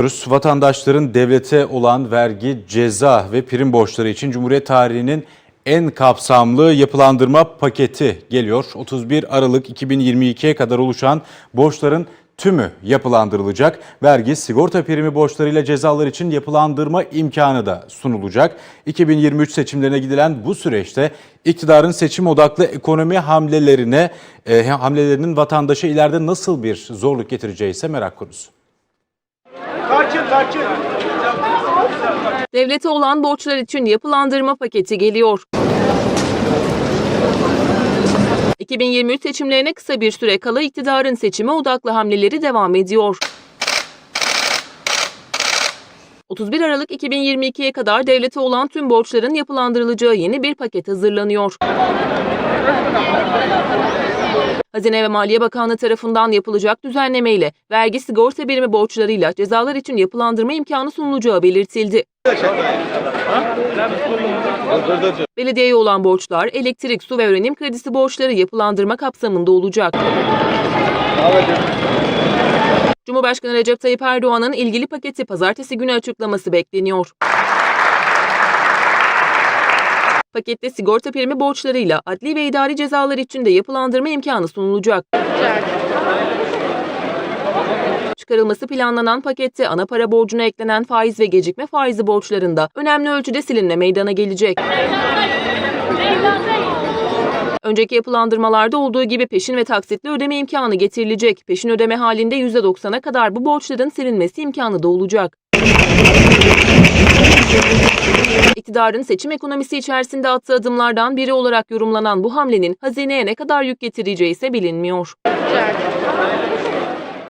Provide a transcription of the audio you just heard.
Vatandaşların devlete olan vergi, ceza ve prim borçları için Cumhuriyet tarihinin en kapsamlı yapılandırma paketi geliyor. 31 Aralık 2022'ye kadar oluşan borçların tümü yapılandırılacak. Vergi, sigorta primi borçlarıyla cezalar için yapılandırma imkanı da sunulacak. 2023 seçimlerine gidilen bu süreçte iktidarın seçim odaklı ekonomi hamlelerine e, hamlelerinin vatandaşa ileride nasıl bir zorluk getireceği ise merak konusu. Tarçın tarçın. Devlete olan borçlar için yapılandırma paketi geliyor. 2023 seçimlerine kısa bir süre kala iktidarın seçime odaklı hamleleri devam ediyor. 31 Aralık 2022'ye kadar devlete olan tüm borçların yapılandırılacağı yeni bir paket hazırlanıyor. Hazine ve Maliye Bakanlığı tarafından yapılacak düzenlemeyle vergi sigorta birimi borçlarıyla cezalar için yapılandırma imkanı sunulacağı belirtildi. Belediyeye olan borçlar, elektrik, su ve öğrenim kredisi borçları yapılandırma kapsamında olacak. Cumhurbaşkanı Recep Tayyip Erdoğan'ın ilgili paketi pazartesi günü açıklaması bekleniyor. Pakette sigorta primi borçlarıyla adli ve idari cezalar için de yapılandırma imkanı sunulacak. Çıkarılması planlanan pakette ana para borcuna eklenen faiz ve gecikme faizi borçlarında önemli ölçüde silinme meydana gelecek. Önceki yapılandırmalarda olduğu gibi peşin ve taksitli ödeme imkanı getirilecek. Peşin ödeme halinde %90'a kadar bu borçların silinmesi imkanı da olacak. İktidarın seçim ekonomisi içerisinde attığı adımlardan biri olarak yorumlanan bu hamlenin hazineye ne kadar yük getireceği ise bilinmiyor.